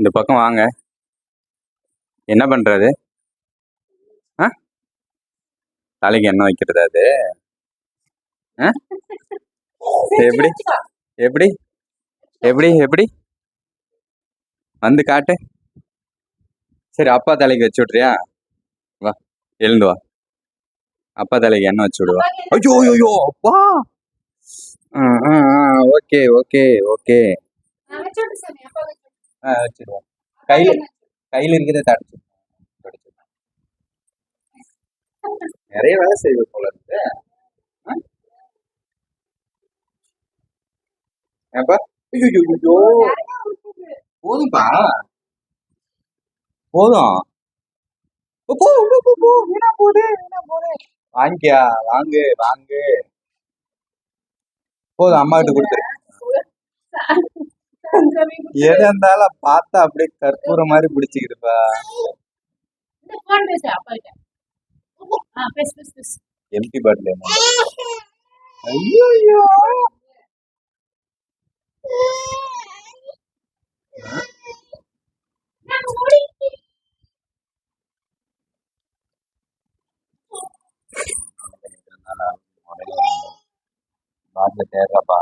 இந்த பக்கம் வாங்க. என்ன பண்றது? ஆ? தலைக்கு எண்ணெய் வைக்கிறது அது? ஆ? எப்படி? எப்படி? எப்படி? எப்படி? வந்து காட்டு. சரி அப்பா தலைக்கு வச்சு விட்றியா வா எழுந்து வா. அப்பா தலைக்கு எண்ணெய் வச்சு விடுவா. ஐயோ ஐயோ அப்பா! Okay okay okay. வச்சிருவோம். வச்சிடுவோம் கையில் கையில் இருக்கிறத தடிச்சு. நிறைய வேலை செய்வது போல இருக்கு. ஏப்பா ஐயோ ஐயோ, போதும்பா. போதும். போ, போ, வீணா வீணா வாங்கிக்கியா வாங்கு வாங்கு. போதும் அம்மா கிட்ட கொடுத்து எது இருந்தாலும் பார்த்தா அப்படியே கற்பூரம் மாதிரி பிடிச்சிக்கிதுப்பா எம்டி பாட்டில் ஐயோ ஐயோ பாட்டில் தேடுறப்பா